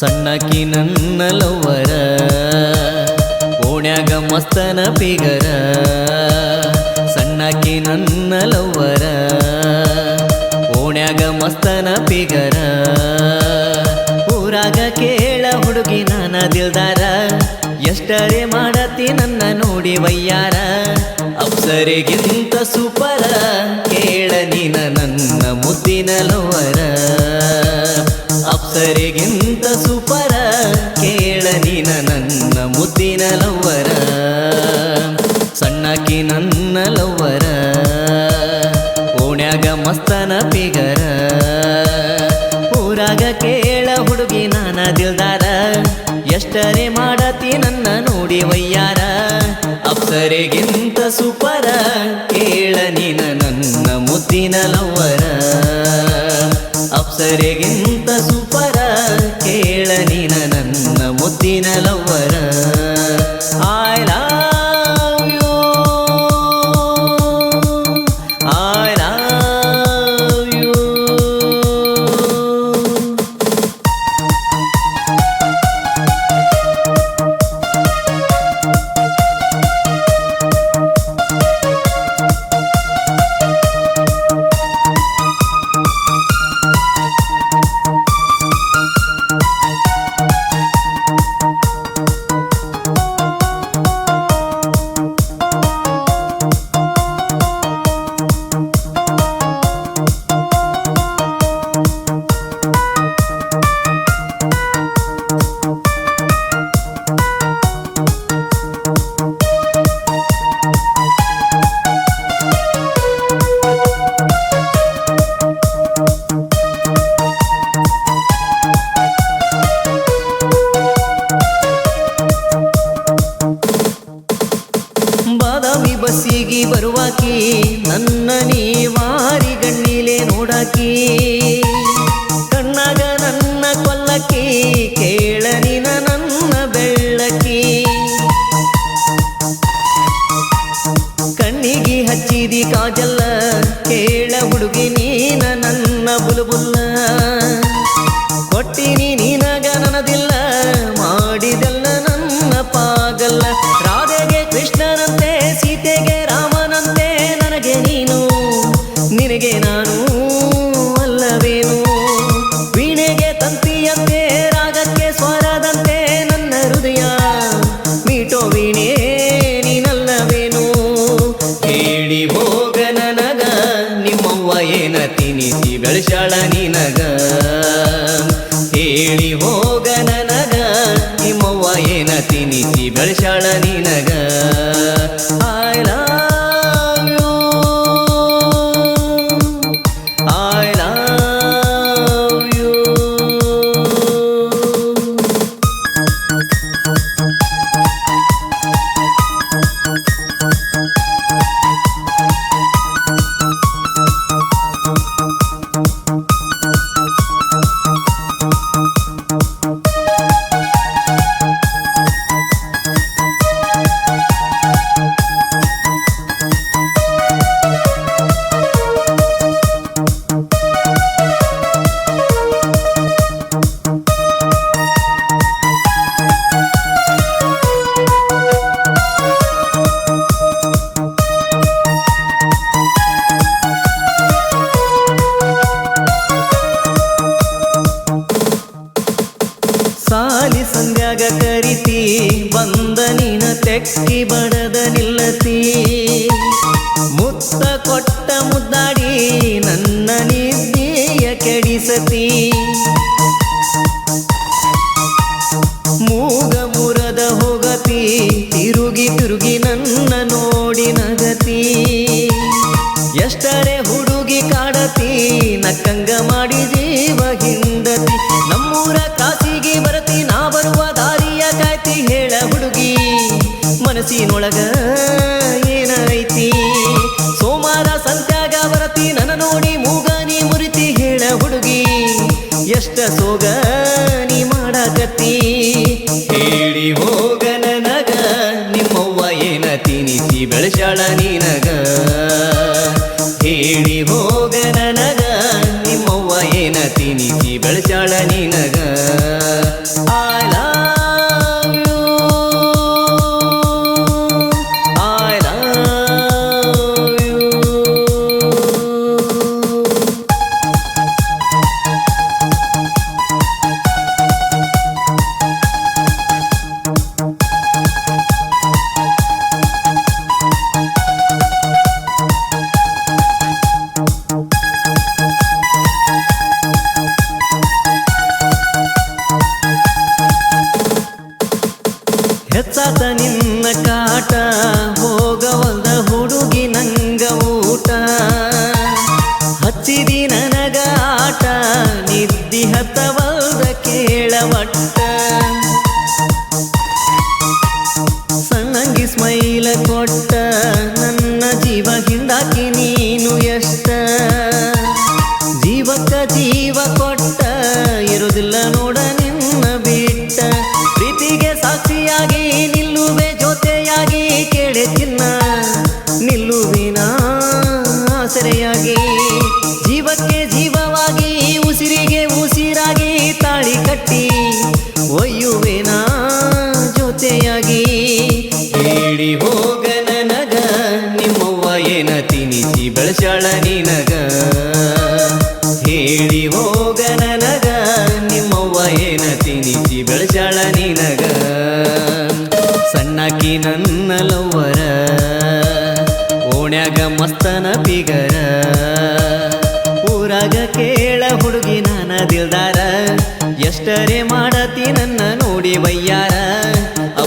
ಸಣ್ಣಕಿ ನನ್ನ ಲವ್ವರ ಓಣ್ಯಾಗ ಮಸ್ತನ ಪಿಗರ ಸಣ್ಣಕಿ ನನ್ನ ಲವ್ವರ ಓಣ್ಯಾಗ ಮಸ್ತನ ಪಿಗರ ಊರಾಗ ಕೇಳ ಹುಡುಗಿ ನನ್ನ ದಿಲ್ದಾರ, ಎಷ್ಟರೇ ಮಾಡತಿ ನನ್ನ ನೋಡಿ ವಯ್ಯಾರ. ಅಪ್ಸರಿಗಿಂತ ಸೂಪರ, ಕೇಳ ನೀನ ನನ್ನ ಮುದ್ದಿನ ಲವರ ಅಪ್ಸರಿಗಿಂತ ಸುಪರ, ಕೇಳ ನೀನ ನನ್ನ ಮುದ್ದಿನ ಲವ್ವರ. ಸಣ್ಣಕಿ ನನ್ನ ಲವ್ವರ, ಓಣ್ಯಾಗ ಮಸ್ತನ ಪಿಗರ. ಊರಾಗ ಕೇಳ ಹುಡುಗಿ ನಾನ ದಿಲ್ದಾರ, ಎಷ್ಟರೇ ಮಾಡತಿ ನನ್ನ ನೋಡಿ ವಯ್ಯಾರ. ಅಪ್ಸರಿಗಿಂತ ಸುಪರ, ಕೇಳ ನೀನ ನನ್ನ ಮುದ್ದಿನ ಲವ್ವರ. ಅಪ್ಸರಿಗಿಂತ ಸುಪರ ಕೇಳ ನೀನ ನನ್ನ ಮುದ್ದಿನ ಲವ್ವರ ಬಸ್ಸಿಗೆ ಬರುವಾಕಿ ನನ್ನ ನೀವಾರಿ ಗಣ್ಣಿಲೆ ನೋಡಾಕಿ. ಕಣ್ಣಾಗ ನನ್ನ ಕೊಲ್ಲಕ್ಕಿ ಕೇಳ ನೀನ ವೀಣೆ ನೀನಲ್ಲವೇನು? ಹೇಳಿ ಹೋಗ ನನಗ, ನಿಮ್ಮವ್ವ ಏನ ತಿನಿಸಿ ಬೆಳೆಸಾಳ ನಿನಗ? ಹೇಳಿ ಹೋಗ ನನಗ, ನಿಮ್ಮವ್ವ ಏನ ತಿನಿಸಿ ಬೆಳೆಸಾಳ ನಿನಗ? ಎಷ್ಟರೇ ಹುಡುಗಿ ಕಾಡತಿ, ನಕ್ಕಂಗ ಮಾಡಿ ಜೀವ ಹಿಂದತಿ ನಮ್ಮೂರ ಕಾಸಿಗೆ ಬರತಿ ನಾ ಬರುವ ದಾರಿಯ ಕಾಯ್ತಿ ಹೇಳ ಹುಡುಗಿ. ಮನಸ್ಸಿನೊಳಗ ಏನೈತಿ? ಸೋಮಾರ ಸಂತ್ಯಾಗ ಬರತಿ, ನನ್ನ ನೋಡಿ ಮೂಗಾನಿ ಮುರಿತಿ ಹೇಳ ಹುಡುಗಿ. ಎಷ್ಟ ಸೋಗ ನೀ ಮಾಡಕತ್ತಿ? ಹೇಳಿ ಹೋಗ ನನಗ, ನಿಮ್ಮವ್ವ ಏನ ತಿನಿಸಿ ಬೆಳೆಸಾಳ ನಿನಗ? ಹೇಳಿ ಹೋಗ ನನಗ ನಿಮ್ಮವ್ವ ಏನ ತಿನಿಸಿ ಬೆಳಚಾಳ ನಿನಗ? ನೀನು ಎಷ್ಟ? ಜೀವಕ್ಕ ಜೀವ ಕೊಟ್ಟ ಇರುವುದಿಲ್ಲ ನೋಡ ನಿನ್ನ ಬಿಟ್ಟ. ಪ್ರೀತಿಗೆ ಸಾಕ್ಷಿಯಾಗಿ ನಿಲ್ಲುವೆ, ಜೊತೆಯಾಗಿ ಕೇಳೆ ಚಿನ್ನ ನಿಲ್ಲುವಿನ ಆಸರೆಯಾಗಿ ಬೆಳಸಾಳ ನಿನಗ. ಹೇಳಿ ಹೋಗ ನನಗ, ನಿಮ್ಮವ್ವ ಏನ ತಿನಿಸಿ ಬೆಳಚಳ ನಿನಗ. ಸಣ್ಣಕಿ ನನ್ನ ಲವ್ವರ, ಓಣ್ಯಾಗ ಮಸ್ತನ ಪಿಗರ. ಊರಾಗ ಕೇಳ ಹುಡುಗಿ ನಾನ ದಿಲ್ದಾರ, ಎಷ್ಟರೇ ಮಾಡತಿ ನನ್ನ ನೋಡಿ ಬಯ್ಯಾರ.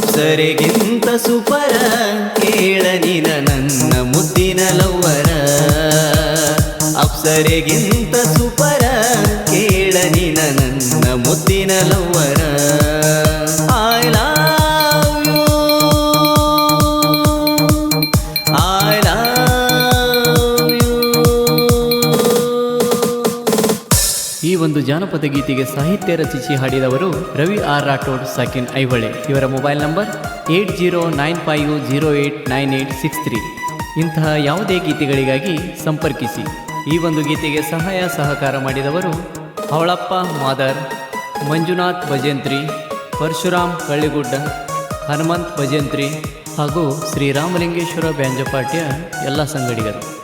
ಅಪ್ಸರೆಗಿಂತ ಸುಪರ ಕೇಳನಿನ ನನ್ನ ಮುದ್ದಿನ ಲವ್ವರ. ಅಪ್ಸರೆಗಿಂತ ಸುಪರ ಕೇಳನಿನ ನನ್ನ ಮುದ್ದಿನ ಲವ್ವರ ಒಂದು ಜಾನಪದ ಗೀತೆಗೆ ಸಾಹಿತ್ಯ ರಚಿಸಿ ಹಾಡಿದವರು ರವಿ ಆರ್ ರಾಠೋಡ್ ಸಾಕಿನ್ ಐಹೊಳೆ. ಇವರ mobile number eight zero nine five zero eight nine eight six three. ಇಂತಹ ಯಾವುದೇ ಗೀತೆಗಳಿಗಾಗಿ ಸಂಪರ್ಕಿಸಿ. ಈ ಒಂದು ಗೀತೆಗೆ ಸಹಾಯ ಸಹಕಾರ ಮಾಡಿದವರು ಅವಳಪ್ಪ ಮಾದರ್, ಮಂಜುನಾಥ್ ಭಜಂತ್ರಿ, ಪರಶುರಾಮ್ ಕಳ್ಳಿಗುಡ್ಡ, ಹನುಮಂತ್ ಭಜಂತ್ರಿ ಹಾಗೂ ಶ್ರೀರಾಮಲಿಂಗೇಶ್ವರ ಬ್ಯಾಂಜಪಾಟ್ಯ ಎಲ್ಲ ಸಂಗಡಿಗರು.